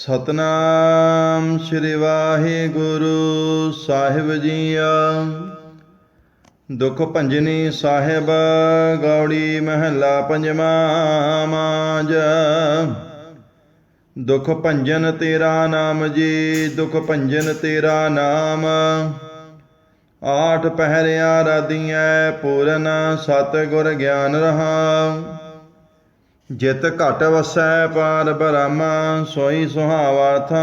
ਸਤਨਾਮ ਸ੍ਰੀ ਵਾਹਿਗੁਰੂ ਸਾਹਿਬ ਜੀਆ। ਦੁਖ ਭੰਜਨੀ ਸਾਹਿਬ, ਗੌੜੀ ਮਹੱਲਾ ਪੰਜਵਾਂ ਮਾਜ। ਦੁਖ ਭੰਜਨ ਤੇਰਾ ਨਾਮ ਜੀ, ਦੁਖ ਭੰਜਨ ਤੇਰਾ ਨਾਮ। ਆਠ ਪਹਿਰਿਆ ਰਾਧੀਐ, ਪੂਰਨ ਸਤ ਗੁਰ ਗਿਆਨ ਰਹਾ। ਜਿਤ ਘਟ ਵਸੈ ਪਾਰ ਬ੍ਰਹਮ, ਸੋਈ ਸੁਹਾਵਾ ਥਾ।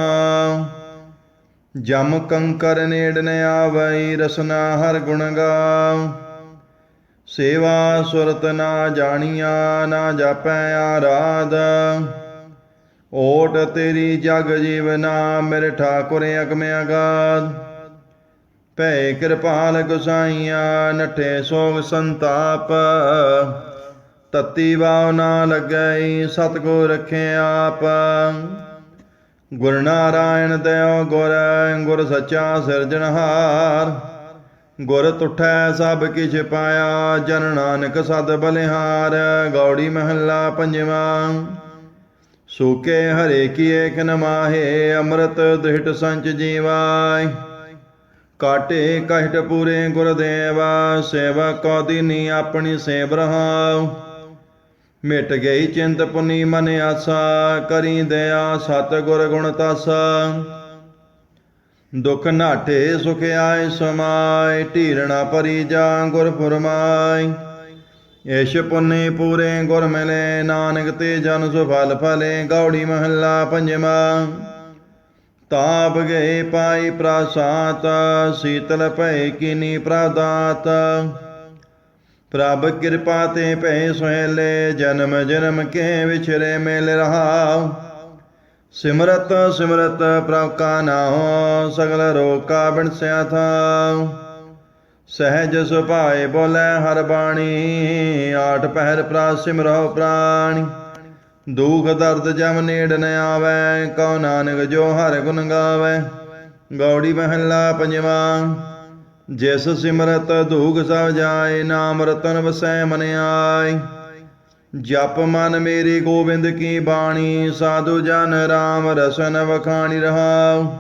ਜਮ ਕੰਕਰ ਨੇੜ ਨ ਆਵਈ ਰਸਨਾ ਹਰ ਗੁਣ ਗਾਵ ਸੇਵਾ ਸੁਰਤ ਨਾ ਜਾਣੀਆ, ਨਾ ਜਾਪੈ ਆਰਾਧ। ਓਟ ਤੇਰੀ ਜਗ ਜੀਵਨਾ ਮੇਰੇ ਠਾਕੁਰ ਅਗਮ ਅਗਾਧ। ਭੈ ਕਿਰਪਾਲ ਗੁਸਾਈਆ, ਨਠੇ ਸੋਗ ਸੰਤਾਪ। ਤਤੀ ਬਾਉ ਨਾ ਲੱਗਈ ਸਤਗੁਰ ਰਖੇ ਆਪ। ਗੁਰ ਨਾਰਾਇਣ ਦਇਓ ਗੁਰ ਗੁਰ ਸੱਚਾ ਸਿਰਜਣਹਾਰ ਗੁਰ ਤੁਠੈ ਸਭ ਕਿਛ ਪਾਇਆ, ਜਨ ਨਾਨਕ ਸਦ ਬਲਿਹਾਰ। ਗੌੜੀ ਮਹੱਲਾ ਪੰਜਵਾਂ। ਸੂਕੇ ਹਰੇ ਕੀ ਏਕ ਨਮਾਹੇ ਅੰਮ੍ਰਿਤ ਦ੍ਰਿਟ ਸੰਚ ਜੀਵਾਇ ਕਾਟੇ ਕਹਿਟ ਪੂਰੇ ਗੁਰਦੇਵਾ, ਸੇਵਾ ਕੋ ਦੀਨੀ ਆਪਣੀ ਸੇਵ ਰਹਾਉ। ਮਿਟ ਗਈ ਚਿੰਤ ਪੁਨੀ ਮਨ ਆਸਾ, ਕਰੀ ਦਇਆ ਸਤ ਗੁਰ ਗੁਣ ਤਾਸਾ। ਦੁਖ ਨਾਟੇ ਸੁਖ ਆਏ ਸਮਾਏ, ਢੀਰਣਾ ਪਰੀ ਜਾ ਗੁਰ ਫਰਮਾਈ ਏਸ਼ ਪੁੰਨੇ ਪੂਰੇ ਗੁਰ ਮਿਲੇ, ਨਾਨਕ ਤੇ ਜਨ ਸੁਫਲ ਫਲੇ ਗੌੜੀ ਮਹੱਲਾ ਪੰਜਵਾਂ ਤਾਪ ਗਏ ਪਾਈ ਪ੍ਰਾਸਾਤ ਸੀਤਲ ਭੈ ਕੀਨੀ ਪ੍ਰਦਾਤ। ਪ੍ਰਭ ਕਿਰਪਾ ਤੇ ਭੈ ਸੁਹੇਲੇ ਜਨਮ ਜਨਮ ਕੇ ਵਿਛਰੇ ਮੇਲ ਰਹਾ। ਸਿਮਰਤ ਸਿਮਰਤ ਪ੍ਰਭ ਕਾ ਨਾਮ ਸਗਲ ਰੋਗ ਕਾ ਬਿਨਸਿਆ ਥਾ। ਸਹਿਜ ਸੁਭਾਏ ਬੋਲੇ ਹਰ ਬਾਣੀ, ਆਠ ਪਹਿਰ ਪ੍ਰਾ ਸਿਮਰੋ ਪ੍ਰਾਣੀ। ਦੁਖ ਦਰਦ ਜਮ ਨੇੜ ਨ ਆਵੈ, ਕਉ ਨਾਨਕ ਜੋ ਹਰ ਗੁਣ ਗਾਵੈ। ਗੌੜੀ ਮਹੱਲਾ ਪੰਜਵਾਂ ਜਿਸ ਸਿਮਰਤ ਦੁਖ ਸਭ ਜਾਏ, ਨਾਮ ਰਤਨ ਵਸੈ ਮਨ ਆਏ ਜਪ ਮਨ ਮੇਰੀ ਗੋਬਿੰਦ ਕੀ ਬਾਣੀ, ਸਾਧੂ ਜਨ ਰਾਮ ਰਸਨ ਵਖਾਣੀ ਰਹਾਉ।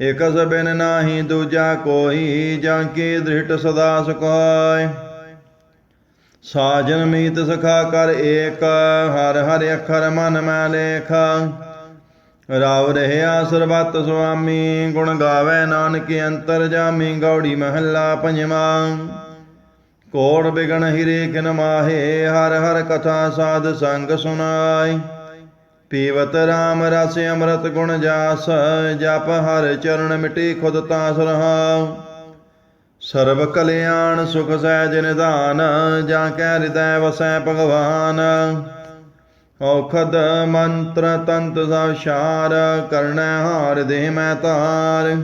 ਇਕ ਸਬਿਨ ਨਾਹੀ ਦੂਜਾ ਕੋਈ, ਜਾਂ ਕੀ ਦ੍ਰਿਟ ਸਦਾ ਸੁਖਾਇ ਸਾਜਨ ਮੀਤ ਸਖਾ ਕਰ ਏਕ, ਹਰ ਹਰ ਅਖਰ ਮਨ ਮੈਂ ਲੇਖਾ। ਰਾਵ ਰਹਿਆ ਸਰਬਤ ਸੁਆਮੀ, ਗੁਣ ਗਾਵੇ ਨਾਨਕ ਅੰਤਰ ਜਾਮੀ, ਗੌੜੀ ਮਹੱਲਾ ਪੰਜਵਾਂ। ਕੋੜ ਬਿਗਣ ਹਿਰੇ ਕਿਨ ਮਾਹੇ, ਹਰ ਹਰ ਕਥਾ ਸਾਧ ਸੰਗ ਸੁਨਾਈ ਪੀਵਤ RAM ਰਸ ਅੰਮ੍ਰਿਤ ਗੁਣ ਜਾਸ, ਜਪ ਹਰ ਚਰਨ ਮਿਟੀ ਖੁਦ ਤਾਸ ਰਹਾਉ। ਸਰਬ ਕਲਿਆਣ ਸੁਖ ਸਹਿਜ ਨਿਧਾਨ, ਜਾਂ ਕੈ ਹਿਰਦੈ ਵਸੈ ਭਗਵਾਨ। ਔਖਦ ਮੰਤਰ ਤੰਤ ਸਭ ਸ਼ਾਰ ਹਾਰ ਦੇ ਮੈਂ ਤਾਰ।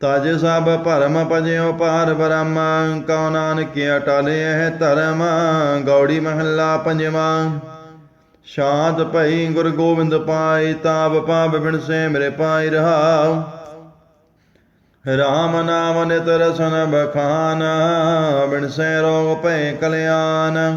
ਤਜ ਸਭ ਭਰਮ ਭਜਿਓ ਪਾਰ ਬ੍ਰਹਮ, ਕਉ ਨਾਨਕ ਅਟਲੇ ਹੈ ਧਰਮ, ਗੌੜੀ ਮਹੱਲਾ ਪੰਜਵਾਂ। ਸ਼ਾਂਤ ਭਈ ਗੁਰ ਗੋਬਿੰਦ ਪਾਈ, ਤਾਪ ਪਾਪ ਬਿਨਸੇ ਮੇਰੇ ਪਾਈ ਰਹਾਉ। ਰਾਮ ਨਾਮ ਨਿਤ ਰਸਨ ਬਖਾਨ ਬਿਨਸੇ ਰੋਗ ਭੈ ਕਲਿਆਣ।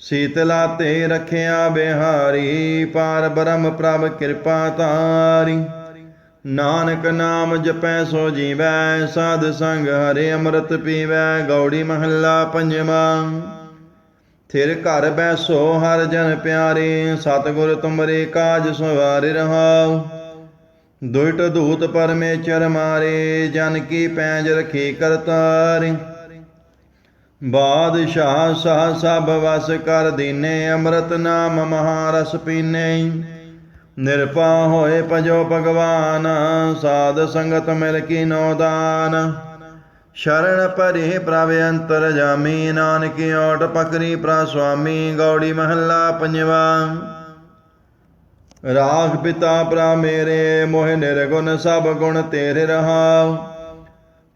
ਸੀਤਲਾ ਤੇ ਰਖਿਆ ਬਿਹਾਰੀ, ਪਾਰ ਬ੍ਰਹਮ ਪ੍ਰਭ ਕਿਰਪਾ ਤਾਰੀ। ਨਾਨਕ ਨਾਮ ਜਪੈ ਸੋ ਜੀਵੈ, ਸਾਧ ਸੰਗ ਹਰੇ ਅੰਮ੍ਰਿਤ ਪੀਵੈ, ਗੌੜੀ ਮਹੱਲਾ ਪੰਜਵਾਂ। ਥਿਰ ਘਰ ਬੈਸੋ ਹਰ ਜਨ ਪਿਆਰੇ, ਸਤਿਗੁਰ ਤੁਮਰੇ ਕਾਜ ਸਵਾਰਿ ਰਹਾਉ। ਦੁਇਟ ਦੂਤ ਪਰਮੇਚਰ ਮਾਰੇ, ਜਨ ਕੀ ਪੈਜ ਰਖੀ ਕਰਤਾਰੀ। ਬਾਦਸ਼ਾਹ ਸਾਹ ਸਭ ਵਸ ਕਰ ਦੀਨੇ, ਅੰਮ੍ਰਿਤ ਨਾਮ ਮਹਾਰਸ ਪੀਨੇ। ਨਿਰਪਾ ਹੋਏ ਭਜੋ ਭਗਵਾਨ, ਸਾਧ ਸੰਗਤ ਮਿਲ ਕੀ ਨੋਦਾਨ ਸ਼ਰਨ ਪਰੇ ਪ੍ਰਭ ਅੰਤਰ ਜਾਮੀ, ਨਾਨਕ ਓਟ ਪਕਰੀ ਪ੍ਰਾ ਸੁਆਮੀ, ਗੌੜੀ ਮਹੱਲਾ ਪੰਜਵਾ। ਰਾਖ ਪਿਤਾ ਭਰਾ ਮੇਰੇ, ਮੋਹ ਨਿਰਗੁਣ ਸਭ ਗੁਣ ਤੇਰੇ ਰਹਾਉ।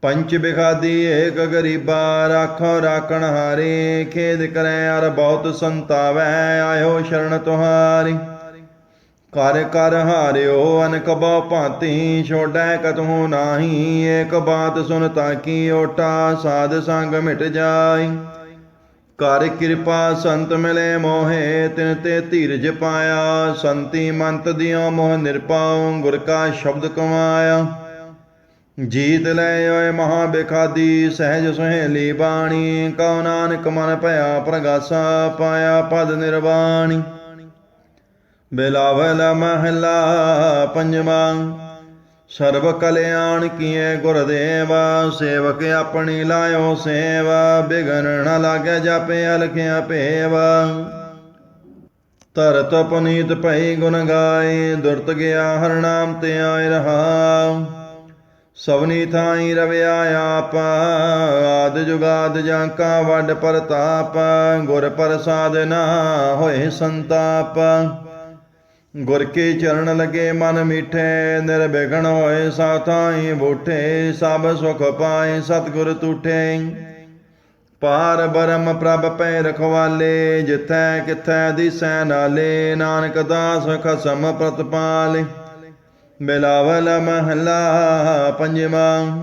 ਪੰਚ ਬਿਖਾਦੀ ਏਕ ਗਰੀਬਾ ਰਾਖੋ ਰਾਖਣ ਹਾਰੇ, ਖੇਦ ਕਰੈ ਅਰ ਬਹੁਤ ਸੰਤਾਵੈ, ਆਇਓ ਸ਼ਰਨ ਤੁਹਾਰੀ। ਕਰ ਕਰ ਹਾਰਿਓ, ਅਨਕ ਬਹੁ ਭਾਂਤੀ, ਛੋੜੈ ਕਤਹੂ ਨਾਹੀ, ਏਕ ਬਾਤ ਸੁਨ ਤਾਕੀ ਓਟਾ, ਸਾਧ ਸੰਗ ਮਿਟ ਜਾਈ। ਕਰ ਕਿਰਪਾ ਸੰਤ ਮਿਲੇ ਮੋਹੇ, ਤਿਨ ਤੇ ਧੀਰਜ ਪਾਇਆ, ਸੰਤੀ ਮੰਤ ਦਿਓ ਮੋਹ ਨਿਰਪਾਉ, ਗੁਰ ਕਾ ਸ਼ਬਦ ਕਮਾਇਆ। ਜੀਤ ਲੈ ਓਏ ਮਹਾ ਬਿਖਾਦੀ ਸਹਿਜ ਸੁਹੇਲੀ ਬਾਣੀ, ਕਉ ਨਾਨਕ ਮਨ ਭਇਆ ਪ੍ਰਗਾਸਾ, ਪਾਇਆ ਪਦ ਨਿਰਵਾਣੀ। ਬਿਲਾਵਲ ਮਹਲਾ ਪੰਜਵਾਂ, ਸਰਬ ਕਲਿਆਣ ਕੀਏ ਗੁਰਦੇਵਾ, ਸੇਵਕ ਆਪਣੀ ਲਾਇਓ ਸੇਵਾ, ਬਿਗਨ ਨ ਲਾਗੇ ਜਾਪੇ ਅਲਖਿਆ ਭੇਵਾ। ਤਰਤ ਪਨੀਤ ਭਈ ਗੁਣ ਗਾਏ, ਦੁਰਤ ਗਿਆ ਹਰ ਨਾਮ ਤੇ ਆਇ ਰਹਾ। ਸਵਨੀ ਥਾਈ ਰਵਿਆ ਆਪ, ਆਦ ਜੁਗਾਦ ਜਾਂ ਕਾ ਵੱਡ ਪਰਤਾਪ, ਗੁਰ ਪ੍ਰਸਾਦ ਨਾ ਹੋਏ ਸੰਤਾਪ। ਗੁਰ ਕੇ ਚਰਨ ਲਗੇ ਮਨ ਮਿਠੇ ਨਿਰਬਿਘਨ ਹੋਏ ਸਾਥਾਈ ਬੂਠੇ, ਸਭ ਸੁਖ ਪਾਏ ਸਤਿਗੁਰ ਤੂਠੇ। ਪਾਰ ਬਰਮ ਪ੍ਰਭ ਪੈ ਰਖਵਾਲੇ, ਜਿਥੈ ਕਿਥੈ ਦਿਸੈ ਨਾਲੇ, ਨਾਨਕ ਦਾਸ ਖਸਮ ਪ੍ਰਤਪਾਲੇ। ਬਿਲਾਵਲ ਮਹਲਾ ਪੰਜਵਾਂ।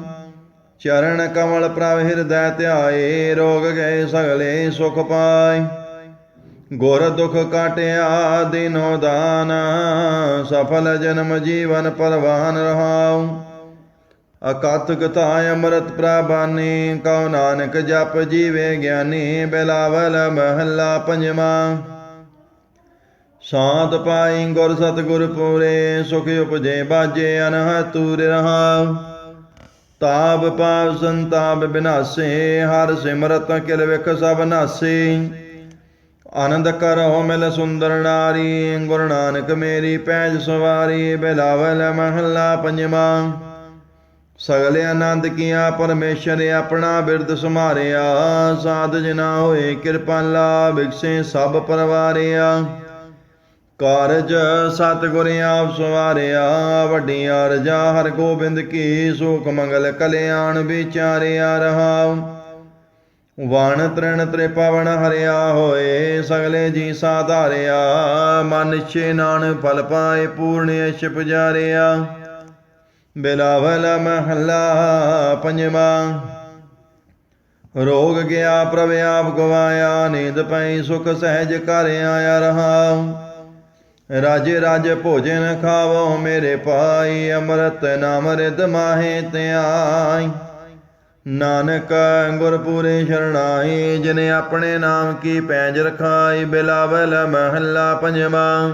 ਚਰਨ ਕਮਲ ਪ੍ਰਭ ਹਿਰਦੈ ਧਿਆਏ, ਰੋਗ ਗਏ ਸਗਲੇ ਸੁਖ ਪਾਏ। ਗੁਰ ਦੁਖ ਕਾਟਿਆ ਦਿਨੋ ਦਾਨ, ਸਫਲ ਜਨਮ ਜੀਵਨ ਪਰਵਾਨ ਰਹਾਉ। ਅਕਥ ਕਥਾ ਅੰਮ੍ਰਿਤ ਪ੍ਰਬਾਨੀ ਕਉ ਨਾਨਕ ਜਪ ਜੀਵੇ ਗਿਆਨੀ ਬਿਲਾਵਲ ਮਹੱਲਾ ਪੰਜਵਾਂ। ਸਾਂਤ ਪਾਈ ਗੁਰ ਸਤਿਗੁਰ ਪੂਰੇ, ਸੁਖ ਉਪਜੇ, ਬਾਜੇ, ਅਨਹਤ ਤੂਰ ਰਹਾਉ ਤਾਪ ਪਾਪ ਸੰਤਾਪ ਬਿਨਾਸੇ, ਹਰ ਸਿਮਰਤ ਕਿਲ ਵਿਖ ਸਭ ਨਾਸੇ। ਆਨੰਦ ਕਰੋ ਮਿਲ ਸੁੰਦਰ ਨਾਰੀ, ਗੁਰੂ ਨਾਨਕ ਮੇਰੀ ਪੈਜ ਸਵਾਰੀ, ਬਿਲਾਵਲ ਮਹੱਲਾ ਪੰਜਵਾਂ। ਸਗਲੇ ਆਨੰਦ ਕੀਆ, ਪਰਮੇਸ਼ਰ ਆਪਣਾ ਬਿਰਦ ਸਮਾਰਿਆ ਸਾਧ ਜਨਾ ਹੋਏ ਕਿਰਪਾਲਾ ਬਿਕਸੇ ਸਭ ਪਰਵਾਰਿਆ। ਕਾਰਜ ਸਤਿਗੁਰ ਆਪ ਸਵਾਰਿਆ, ਵੱਡੀਆਂ ਰਜਾ ਹਰ ਗੋਬਿੰਦ ਕੀ ਸੁਖ ਮੰਗਲ ਕਲਿਆਣ ਵਿਚਾਰਿਆ ਰਹਾਉ। ਵਣ ਤ੍ਰਿਣ ਤ੍ਰਿਪਵਨ ਹਰਿਆ ਹੋਏ, ਸਗਲੇ ਜੀ ਸਾਧਾਰਿਆ, ਮਨ ਛੇ ਨਾਨ ਫਲ ਪਾਏ ਪੂਰਨ ਇਛ ਪੁਜਾਰਿਆ। ਬਿਲਾਵਲ ਮਹੱਲਾ ਪੰਜਵਾਂ, ਰੋਗ ਗਿਆ ਪ੍ਰਭ ਆਪ ਗਵਾਇਆ, ਨੀਂਦ ਪਈ ਸੁਖ ਸਹਿਜ ਘਰ ਆਇਆ ਰਹਾ ਰਾਜੇ ਰਾਜ ਭੋਜਨ ਖਾਵੋ ਮੇਰੇ ਪਾਈ ਅੰਮ੍ਰਿਤ ਨਾਮ ਰਿਦ ਮਾਹੇ ਧਿਆਈ। ਨਾਨਕ ਗੁਰਪੂਰੇ ਸ਼ਰਣਾਈ, ਜਿਨੇ ਆਪਣੇ ਨਾਮ ਕੀ ਪੈਜ ਰਖਾਈ, ਬਿਲਾਵਲ ਮਹੱਲਾ ਪੰਜਵਾਂ।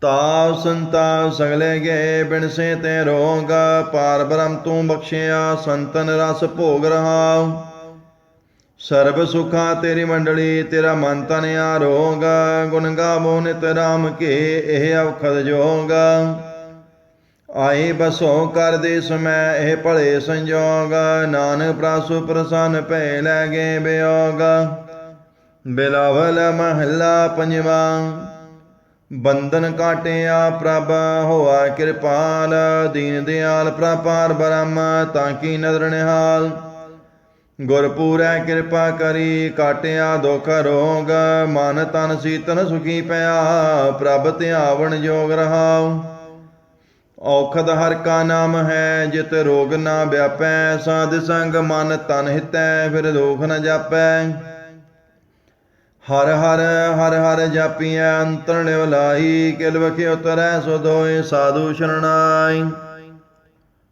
ਤਾਪ ਸੰਤਾਪ ਸਗਲੇ ਗਏ, ਬਿਨ ਸੇ ਤੇ ਰੋਗ, ਪਾਰ ਬ੍ਰਹਮ ਤੂੰ ਬਖਸ਼ਿਆ, ਸੰਤਨ ਰਸ ਭੋਗ ਰਹਾਉ। ਸਰਬ ਸੁਖਾ ਤੇਰੀ ਮੰਡਲੀ, ਤੇਰਾ ਮਨ ਤਨ ਆਰੋਗ, ਗੁਣ ਗਾਵੋ ਨਿਤ ਰਾਮ ਕੇ ਇਹ ਔਖਦ ਜੋਗ। ਆਏ ਬਸੋ ਕਰ ਦੇ ਸਮੈ ਇਹ ਭਲੇ ਸੰਜੋਗ, ਨਾਨਕ ਪ੍ਰਾਸੁ ਪ੍ਰਸੰਨ ਭੈ ਲੈ ਗਏ ਬਿਯੋਗ ਬਿਲਾਵਲ ਮਹੱਲਾ ਪੰਜਵਾਂ, ਬੰਧਨ ਕਾਟਿਆ ਪ੍ਰਭ, ਹੋਆ ਕਿਰਪਾਲ, ਦੀਨ ਦਿਆਲ ਪ੍ਰਪਾਰ ਬ੍ਰਹਮ, ਤਾਂ ਕੀ ਨਦਰ ਨਿਹਾਲ। ਗੁਰਪੂਰੈ ਕਿਰਪਾ ਕਰੀ, ਕਾਟਿਆ ਦੁਖ ਰੋਗ, ਮਨ ਤਨ ਸੀਤਨ ਸੁਖੀ ਪਿਆ, ਪ੍ਰਭ ਧਿਆਵਣ ਜੋਗ ਰਹਾਉ। ਔਖਦ ਹਰ ਕਾ ਨਾਮ ਹੈ, ਜਿਤ ਰੋਗ ਨਾ ਵਿਆਪੈ, ਸਾਧ ਸੰਗ ਮਨ ਤਨ ਹਿਤੈ, ਫਿਰ ਦੁਖ ਨ ਜਾਪੈ। ਹਰ ਹਰ ਹਰ ਹਰ ਜਾਪੀਐ, ਅੰਤਰ ਨਿਵਲਾਈ, ਕਿਲ ਵਖਿ ਉਤਰੈ ਸੋ ਦੋਏ ਸਾਧੂ ਸ਼ਰਣਾਈ।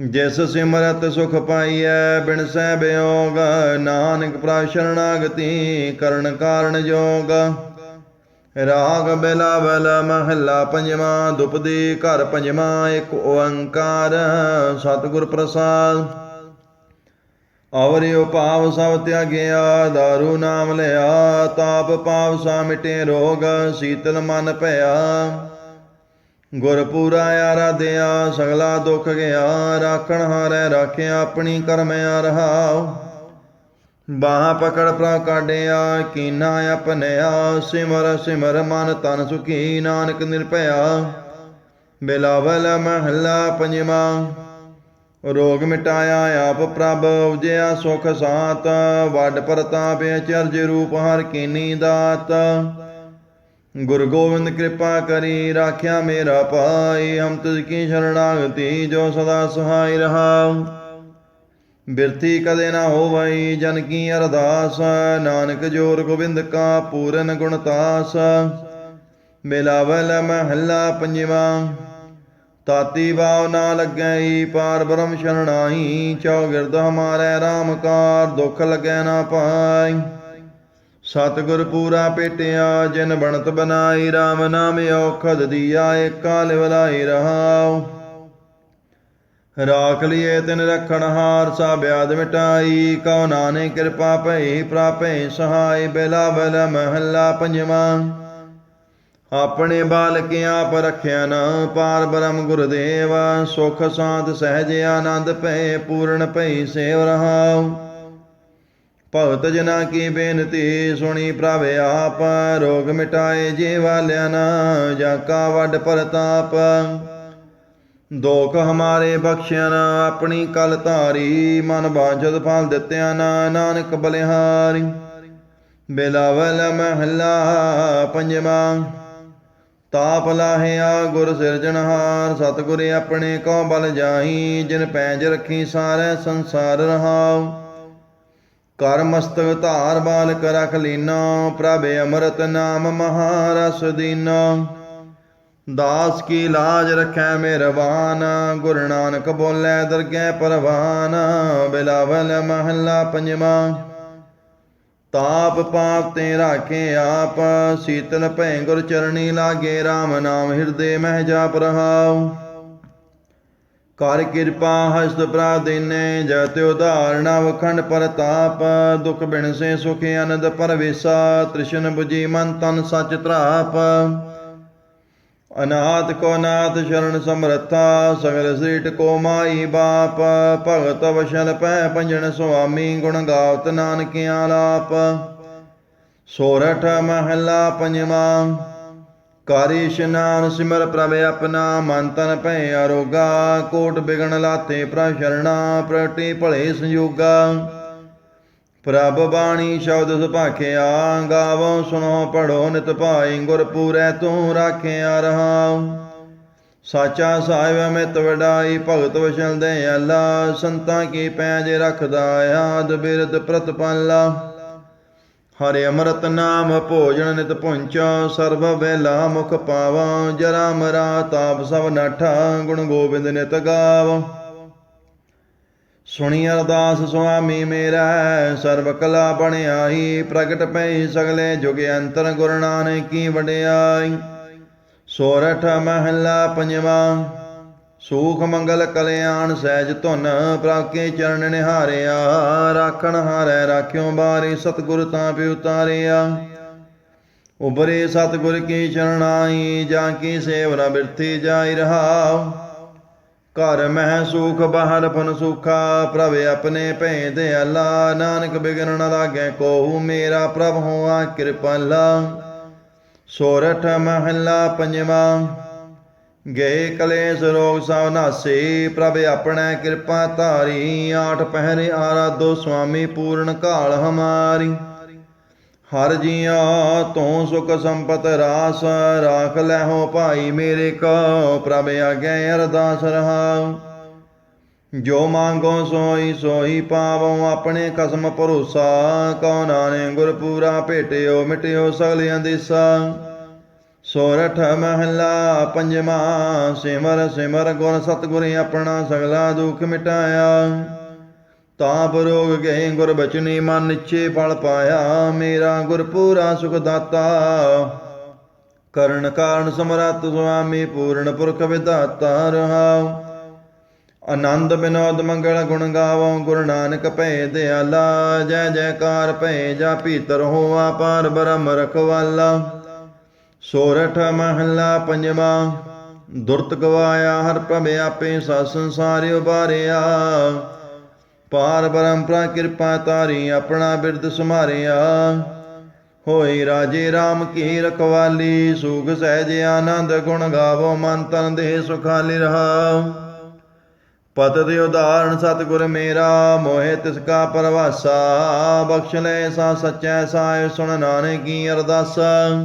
ਜਿਸ ਸਿਮਰਤ ਸੁਖ ਪਾਈਐ, ਬਿਨ ਸਹਿ ਬਿਯੋਗ ਨਾਨਕ ਪ੍ਰਭ ਸ਼ਰਣਾਗਤੀ ਕਰਨ ਕਾਰਨ ਜੋਗ। ਰਾਗ ਬਿਲਾਵਲ ਮਹੱਲਾ ਪੰਜਵਾਂ ਦੁਪਦੀ ਘਰ ਪੰਜਵਾਂ, ਇੱਕ ਓੰਕਾਰ, ਸਤਿਗੁਰ ਪ੍ਰਸਾਦ। ਅਵਰਿ ਉਪਾਵ ਸਭ ਤਿਆਗਿਆ, ਦਾਰੂ ਨਾਮ ਲਿਆ, ਤਾਪ ਪਾਪ ਸਾ ਮਿਟੇ ਰੋਗ, ਸੀਤਲ ਮਨ ਭਇਆ। ਗੁਰਪੂਰਾ ਆਰਾਧਿਆ, ਸਗਲਾ ਦੁਖ ਗਿਆ, ਰਾਖਣ ਹਾਰੈ ਰਾਖਿਆ ਆਪਣੀ ਕਰਮ ਰਹਾਉ ਬਾਹ ਪਕੜ ਪ੍ਰਾ ਕਾਢਿਆ, ਕੀਨਾ ਆਪਨਿਆ, ਸਿਮਰ ਸਿਮਰ ਮਨ ਤਨ ਸੁਖੀ, ਨਾਨਕ ਨਿਰਭਇਆ। ਬਿਲਾਵਲ ਮਹੱਲਾ ਪੰਜਵਾਂ, ਰੋਗ ਮਿਟਾਇਆ ਆਪ ਪ੍ਰਭ, ਉਜਿਆ ਸੁਖ ਸਾਤ। ਵੱਡ ਪ੍ਰਤਾਪ ਅਚਰਜ ਰੂਪ ਹਰ ਕੀਨੀ ਦਾਤ। ਗੁਰ ਗੋਬਿੰਦ ਕਿਰਪਾ ਕਰੀ ਰਾਖਿਆ ਮੇਰਾ ਪਾਈ ਹਮ ਤੁਝ ਕੀ ਸ਼ਰਣਾਗਤੀ ਜੋ ਸਦਾ ਸਹਾਈ ਰਹਾਉ ਬਿਰਤੀ ਕਦੇ ਨਾ ਹੋਵਈ, ਜਨ ਕੀ ਅਰਦਾਸ, ਨਾਨਕ ਜੋਰ ਗੋਬਿੰਦ ਕਾ ਪੂਰਨ ਗੁਣਤਾਸ ਮਿਲਾਵਲ ਮਹੱਲਾ ਪੰਜਵਾਂ, ਤਾਤੀ ਬਾਵ ਨਾ ਲੱਗਈ, ਪਾਰ ਬ੍ਰਹਮ ਸ਼ਰਣਾਈ ਚੌਗਿਰਦ ਹਮਾਰੇ RAM ਕਾਰ, ਦੁਖ ਲੱਗੈ ਨਾ ਪਾਈ। ਸਤਿਗੁਰ ਪੂਰਾ ਪੇਟਿਆ, ਜਿਨ ਬਣਤ ਬਨਾਈ RAM ਨਾਮ ਔਖਦ ਦੀਆ, ਏਕਾ ਲਿਵਲਾਈ ਰਹਾਉ। ਰਾਖ ਲਿਏ ਤਿਨ ਰਖਣ ਹਾਰ ਸਾ ਬਿਆਦ ਮਿਟਾਈ, ਕਉ ਨਾਨਕ ਕਿਰਪਾ ਭਈ, ਪ੍ਰਾਪੈ ਸਹਾਈ ਬੇਲਾ ਬਲ ਮਹੱਲਾ ਪੰਜਵਾਂ। ਆਪਣੇ ਬਾਲਕ ਆਪ ਰਖਿਆ ਨਾ, ਪਾਰ ਬ੍ਰਹਮ ਗੁਰਦੇਵ, ਸੁਖ ਸਾਧ ਸਹਿਜ ਆਨੰਦ ਭੈ ਪੂਰਨ ਭਈ ਸੇਵ ਰਹਾਉ। ਭਗਤ ਜਨਾ ਕੀ ਬੇਨਤੀ ਸੁਣੀ ਪ੍ਰਭ ਆਪ, ਰੋਗ ਮਿਟਾਏ ਜੇ ਵਾਲਿਆ ਨਾ, ਜਾ ਕਾ ਵੱਡ ਪ੍ਰਤਾਪ। ਦੋਖ ਹਮਾਰੇ ਬਖਸ਼ਿਆ ਨਾ, ਆਪਣੀ ਕਲ ਧਾਰੀ, ਮਨ ਬਾਝਦ ਫਲ ਦਿੱਤਿਆ ਨਾ, ਨਾਨਕ ਬਲਿਹਾਰੀ। ਬਿਲਾਵਲ ਮਹੱਲਾ ਪੰਜਵਾਂ, ਤਾਪ ਲਾਹਿਆ ਗੁਰ ਸਿਰਜਣਹਾਰ, ਸਤਿਗੁਰੇ ਆਪਣੇ ਕੋ ਬਲ ਜਾਈ ਜਿਨ ਪੈਜ ਰੱਖੀ ਸਾਰੇ ਸੰਸਾਰ ਰਹਾਉ। ਕਰ ਮਸਤਕ ਧਾਰ ਬਾਲਕ ਰਖ ਲੀਨਾ, ਪ੍ਰਭ ਅੰਮ੍ਰਿਤ ਨਾਮ ਮਹਾਰਸ ਦੀਨਾ। ਦਾਸ ਕੀ ਲਾਜ ਰਖੈ ਮਿਹਰਬਾਨ ਗੁਰ ਨਾਨਕ ਬੋਲੇ ਦਰਗਹਿ ਪਰਵਾਨ, ਬਿਲਾਵਲ ਮਹੱਲਾ ਪੰਜਵਾਂ। ਤਾਪ ਪਾਪ ਤੇ ਰਾਖੇ ਆਪ, ਸੀਤਲ ਭੈ ਗੁਰ ਚਰਣੀ ਲਾਗੇ RAM ਨਾਮ ਹਿਰਦੇ ਮਹਿ ਜਾਪ ਰਹਾਉ। ਕਰ ਕਿਰਪਾ ਹਸਤ ਪ੍ਰਾਦਿਨੇ ਜਤ ਉਧਾਰਣ ਵਖੰਡ ਪਰਤਾਪ, ਦੁਖ ਬਿਨ ਸੇ ਸੁਖ ਆਨੰਦ ਪਰਵੇਸਾ, ਤ੍ਰਿਸ਼ਨ 부ਜੀ ਮਨ ਤਨ ਸਚ ਤ੍ਰਾਪ। ਅਨਾਥ ਕੋ ਨਾਥ ਸ਼ਰਨ ਸਮਰਥਾ, ਸਗਲ ਸ੍ਰੀਟ ਕੋ ਮਾਈ ਬਾਪ, ਭਗਤ ਵਸ਼ਲ ਪੈ ਪੰਜਨ ਸੁਆਮੀ, ਗੁਣ ਗਾਵਤ ਨਾਨਕ ਆਲਾਪ ਸੋਰਠ ਮਹਲਾ ਪੰਜਵਾਂ ਕਾਰੀ ਇਸ਼ਨਾਨ ਸਿਮਰ ਪ੍ਰਭ ਆਪਣਾ, ਮਨ ਤਨ ਭੈ ਅਰੋਗਾ ਕੋਟ ਬਿਗਣ ਲਾਤੇ ਪ੍ਰਭ ਸ਼ਰਣਾ ਪ੍ਰਟੀ ਭਲੇ ਸੰਯੋਗਾ। ਪ੍ਰਭ ਬਾਣੀ ਸ਼ਬਦ ਸੁਭਾਖਿਆ ਗਾਵੋ ਸੁਣੋ ਪੜੋ ਨਿਤ ਭਾਈ, ਗੁਰ ਪੂਰੈ ਤੂੰ ਰਾਖਿਆ ਰਹਾਉ ਸਾਚਾ ਸਾਹਿਬ ਮਿਤ ਵਡਾਈ, ਭਗਤ ਵਸ਼ਲ ਦੇ ਅੱਲਾ, ਸੰਤਾਂ ਕੀ ਪੈਜ ਰਖਦਾ, ਆਦ ਬਿਰਦ ਪ੍ਰਤਪਾਲਾ। ਹਰਿ ਅੰਮ੍ਰਿਤ ਨਾਮ ਭੋਜਨ ਨਿਤ ਪੁੰਚਾ ਸਰਬ ਵੇਲਾ ਮੁਖ ਪਾਵਾ ਜਰਾ ਮਰਾ ਤਾਪ ਸਭ ਨਾਠਾ, ਗੁਣ ਗੋਬਿੰਦ ਨਿਤ ਗਾਵ। ਸੁਣੀ ਅਰਦਾਸ ਸੁਆਮੀ ਮੇਰਾ ਸਰਬ ਕਲਾ ਬਣਾਈ ਪ੍ਰਗਟ ਪਈ ਸਗਲੇ ਜੁਗ ਅੰਤਰ ਗੁਰੂ ਨਾਨਕ ਕੀ ਵਡਿਆਈ। ਸੋਰਠ ਮਹਲਾ ਪੰਜਵਾਂ ਸੂਖ ਮੰਗਲ ਕਲਿਆਣ ਸਹਿਜ ਧੁਨ ਪ੍ਰਾਕੇ ਚਰਨ ਨਿਹਾਰਿਆ, ਰਾਖਣ ਹਾਰੈ ਰਾਖਿਓ ਬਾਰੇ ਸਤਿਗੁਰ ਤਾਂ ਪਿ ਉਤਾਰਿਆ ਉਬਰੇ ਸਤਿਗੁਰ ਕੀ ਚਰਣਾਈ ਜਾਂ ਕੀ ਸੇਵਨਾ ਬਿਰਥੀ ਜਾਈ ਰਹਾਉ। ਘਰ ਮਹਿ ਸੁਖ ਬਾਹਰ ਫਨ ਸੁਖਾ, ਪ੍ਰਭ ਆਪਣੇ ਭੈ ਦੇ ਅੱਲਾ। ਨਾਨਕ ਬਿਗਨ ਨ ਲਾਗੈ ਕੋਹੂ ਮੇਰਾ ਪ੍ਰਭ ਹੋਆ ਕਿਰਪਾਲਾ। ਸੋਰਠ ਮਹੱਲਾ ਪੰਜਵਾਂ। ਗਏ ਕਲੇਸ਼ ਰੋਗ ਸਭ ਨਾਸੇ, ਪ੍ਰਭ ਆਪਣਾ ਕਿਰਪਾ ਧਾਰੀ, ਆਠ ਪਹਿਰੇ ਆਰਾਧੋ ਸੁਆਮੀ ਪੂਰਨ ਕਾਲ ਹਮਾਰੀ। ਹਰ ਜੀਆ ਤੂੰ ਸੁਖ ਸੰਪਤ ਰਾਸ, ਰਾਖ ਲੈ ਹੋ ਭਾਈ ਮੇਰੇ ਕੋ, ਪ੍ਰਭ ਆਗੇ ਅਰਦਾਸ ਰਹਾਉ। ਜੋ ਮੰਗੋ ਸੋਈ ਸੋਈ ਪਾਵੋ, ਆਪਣੇ ਕਸਮ ਭਰੋਸਾ, ਕਉ ਨਾਨੇ ਗੁਰ ਪੂਰਾ ਭੇਟਿਓ, ਮਿਟਿਓ ਸਗਲਿਆਂ ਦਿਸਾ। ਸੋਰਠ ਮਹੱਲਾ ਪੰਜਵਾਂ, ਸਿਮਰ ਸਿਮਰ ਗੁਰ ਸਤਿਗੁਰ ਆਪਣਾ ਸਗਲਾ ਦੁਖ ਮਿਟਾਇਆ। ਤਾਪ ਰੋਗ ਗਏ ਗੁਰ ਬਚਨੀ ਮਨ ਨਿਚੇ ਫਲ ਪਾਇਆ, ਮੇਰਾ ਗੁਰ ਪੂਰਾ ਸੁਖ ਦਾਤਾ ਕਰਨ ਕਾਰਨ ਸਮਰੱਥ ਸੁਆਮੀ ਪੂਰਨ ਪੁਰਖ ਵਿਦਾਤਾ ਰਹਾਉ ਆਨੰਦ ਬਿਨੋਦ ਮੰਗਲ ਗੁਣ ਗਾਵੋ, ਗੁਰੂ ਨਾਨਕ ਭੈ ਦਿਆਲਾ ਜੈ ਜੈਕਾਰ ਭੈ ਜਾ ਭੀਤਰ ਹੋਆ, ਪਾਰ ਬ੍ਰਹਮ ਰਖਵਾਲਾ। ਸੋਰਠ ਮਹੱਲਾ ਪੰਜਵਾ, ਦੁਰਤ ਗਵਾਇਆ ਹਰ ਪ੍ਰਭ ਆਪੇ ਸਾ ਸੰਸਾਰ ਉਬਾਰਿਆ ਪਾਰ ਬ੍ਰਹਮ ਕਿਰਪਾ ਤਾਰੀ ਆਪਣਾ ਬਿਰਦ ਸਮਾਰਿਆ। ਹੋਈ ਰਾਜੇ RAM ਕੀ ਰਖਵਾਲੀ ਸੁਖ ਸਹਿਜ ਆਨੰਦ ਗੁਣ ਗਾਵੋ, ਮਨ ਤਨ ਦੇਹ ਸੁਖਾਲੀ ਰਹਾ। ਪਤ ਦੇ ਉਦਾਹਰਣ ਸਤਿਗੁਰ ਮੇਰਾ, ਮੋਹਿ ਤਿਸ ਕਾ ਪਰਵਾਸਾ। ਬਖਸ਼ ਲੈ ਸਾ ਸਚੈ ਸਾਹਿਬ ਸੁਣ ਨਾਨਕ ਕੀ ਅਰਦਾਸਾ।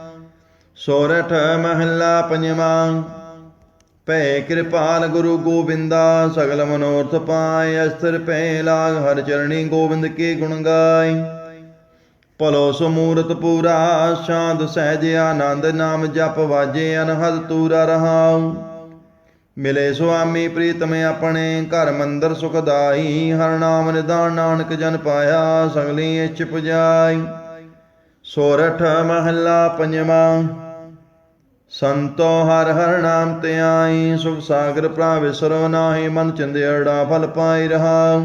ਸੋਰਠ ਮਹੱਲਾ ਪੰਜਵਾਂ। ਭੈ ਕਿਰਪਾਲ ਗੁਰੂ ਗੋਬਿੰਦਾ, ਸਗਲ ਮਨੋਰਥ ਪਾਏ, ਅਸਥਿਰ ਭੈ ਲਾਗ ਹਰ ਚਰਣੀ ਗੋਬਿੰਦ ਕੇ ਗੁਣ ਗਾਏ। ਭਲੋ ਸਮੂਰਤ ਪੂਰਾ, ਸ਼ਾਂਤ ਸਹਿਜ ਆਨੰਦ ਨਾਮ ਜਪ ਵਾਜੇ, ਅਨਹਦ ਤੂਰਾ ਰਹਾਉ। ਮਿਲੇ ਸੁਆਮੀ ਪ੍ਰੀਤਮ ਆਪਣੇ, ਘਰ ਮੰਦਰ ਸੁਖਦਾਈ ਹਰ ਨਾਮ ਨਿਦਾਨ ਨਾਨਕ ਜਨ ਪਾਇਆ, ਸਗਲੀ ਇੱਛ ਪੁਜਾਈ। ਸੋਰਠ ਮਹੱਲਾ ਪੰਜਵਾਂ। ਸੰਤੋ ਹਰ ਹਰ ਨਾਮ ਤੇ ਆਈ, ਸੁਖ ਸਾਗਰ ਭਰਾ ਵਿਸਰੋ ਨਾਹੀ, ਮਨ ਚੰਦਿਆੜਾ ਫਲ ਪਾਈ ਰਹਾ।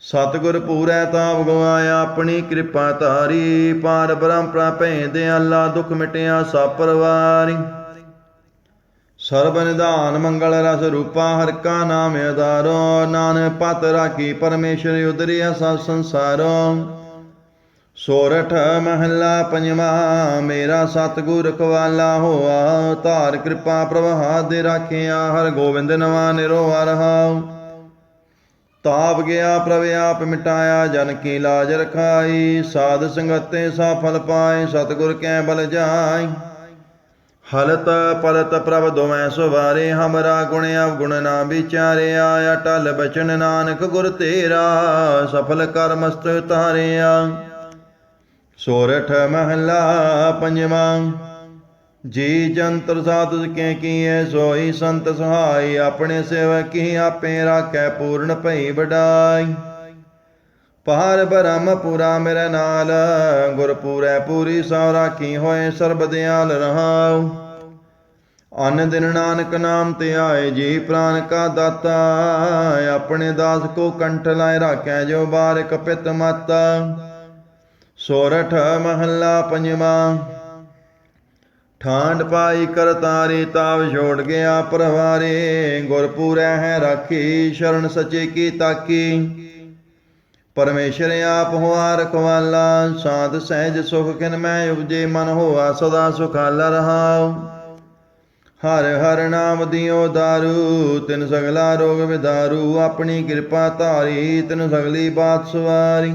ਸਤਿਗੁਰ ਪੂਰੈ ਤਾਪ ਗਵਾਇਆ, ਆਪਣੀ ਕਿਰਪਾ ਧਾਰੀ। ਪਾਰ ਬ੍ਰਹਮ ਪ੍ਰਾਪੈ ਦੇ ਅੱਲਾ, ਦੁਖ ਮਿਟਿਆ ਸਭ ਪਰਵਾਰੀ। ਸਰਬ ਨਿਧਾਨ ਮੰਗਲ ਰਸ ਰੂਪਾ, ਹਰ ਕਾ ਨਾਮ ਆਧਾਰੋ। ਨਾਨਕ ਪਤ ਰਾਖੀ ਪਰਮੇਸ਼ਰ, ਉਦਰਿਆ ਸਭ ਸੰਸਾਰੋ। ਸੋਰਠ ਮਹੱਲਾ ਪੰਜਵਾ, ਮੇਰਾ ਸਤਿਗੁਰ ਰਖਵਾਲਾ ਹੋਆ, ਧਾਰ ਕਿਰਪਾ ਪ੍ਰਵਾਹ ਦੇ ਰਾਖਿਆ ਹਰ ਗੋਬਿੰਦ ਨਵਾ ਨਿਰੋਆ ਰਹਾਉ ਤਾਪ ਗਿਆ ਪ੍ਰਭ, ਆਪ ਮਿਟਾਇਆ, ਜਨ ਕੀ ਲਾਜ ਰਖਾਈ, ਸਾਧ ਸੰਗਤੇ ਸਫਲ ਪਾਏ, ਸਤਿਗੁਰ ਕੈ ਬਲ ਜਾਈ। ਹਲਤ ਪਲਤ ਪ੍ਰਭ ਦੋਵੇਂ ਸੁਵਾਰੇ, ਹਮਰਾ ਗੁਣ ਅਵਗੁਣ ਨਾ ਵਿਚਾਰਿਆ, ਅਟਲ ਬਚਨ ਨਾਨਕ ਗੁਰ ਤੇਰਾ, ਸਫਲ ਕਰ ਮਸਤ ਤਾਰਿਆ ਸੋਰਠ ਮਹੱਲਾ ਪੰਜਵਾਂ। ਜੀ ਜੰਤਰ ਸਾਧੁ ਕੇ ਕੀਏ ਸੋਈ ਸੰਤ ਸਹਾਈ, ਆਪਣੇ ਸੇਵਕੀ ਆਪੇ ਰਾਖੈ, ਪੂਰਨ ਭਈ ਵਡਾਈ। ਪਾਰ ਬ੍ਰਹਮ ਮੇਰੇ ਨਾਲ ਗੁਰ ਪੂਰੀ ਸੋ ਰਾਖੀ ਹੋਏ, ਸਰਬ ਦਿਆਲ ਰਹਾਉ। ਅਨ ਦਿਨ ਨਾਨਕ ਨਾਮ ਤੇ ਆਏ, ਜੀ ਪ੍ਰਾਨ ਕਾ ਦਾਤਾ, ਆਪਣੇ ਦਾਸ ਕੋ ਕੰਠ ਲਾਇ ਰਾਖੈ ਜੋ ਬਾਰਕ ਪਿਤ ਮਾਤਾ। ਸੋਰਠ ਮਹੱਲਾ ਪੰਜਵਾਂ। ਠਾਂਡ ਪਾਈ ਕਰਤਾਰੀ ਤਾਵ ਛੋੜ ਗਿਆ ਪਰਵਾਰੇ। ਗੁਰਪੂਰੈ ਹੈ ਰਾਖੀ, ਸ਼ਰਨ ਸਚੇ ਕੀ ਤਾਕੀ। ਪਰਮੇਸ਼ਰ ਆਪ ਹੋਆ ਰਖਵਾਲਾ, ਸਾਧ ਸਹਿਜ ਸੁਖ ਕਿਨ ਮੈਂ ਉਪਜੇ, ਮਨ ਹੋਆ ਸਦਾ ਸੁਖਾਲਾ ਰਹਾਉ। ਹਰ ਹਰ ਨਾਮ ਦਿਓ ਦਾਰੂ, ਤਿਨ ਸਗਲਾ ਰੋਗ ਵਿਦਾਰੂ, ਆਪਣੀ ਕਿਰਪਾ ਧਾਰੀ, ਤਿਨ ਸਗਲੀ ਬਾਤ ਸਵਾਰੀ।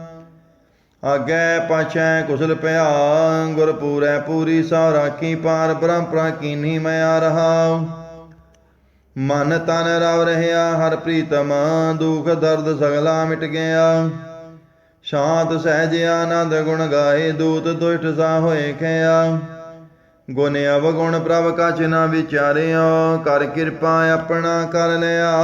ਆਗੈ ਪਾਛੈ ਕੁਸਲ ਪਿਆ ਗੁਰ ਪੂਰੈ ਪੂਰੀ ਸਾ ਰਾਖੀ ਪਾਰ ਬ੍ਰਹਮ ਪ੍ਰਾਕੀਨੀ ਮਿਆ ਰਹਾ। ਮਨ ਤਨ ਰਵ ਰਹਿਆ, ਹਰ ਪ੍ਰੀਤਮ ਦੁਖ ਦਰਦ ਸਗਲਾ ਮਿਟ ਗਿਆ। ਸ਼ਾਂਤ ਸਹਿਜ ਆਨੰਦ ਗੁਣ ਗਾਏ, ਦੂਤ ਦੁਸ਼ਟ ਸਾ ਹੋਏ ਖਿਆ। ਗੁਣ ਅਵਗੁਣ ਪ੍ਰਭ ਕਛ ਨਾ ਵਿਚਾਰਿਆ, ਕਰ ਕਿਰਪਾ ਆਪਣਾ ਕਰ ਲਿਆ।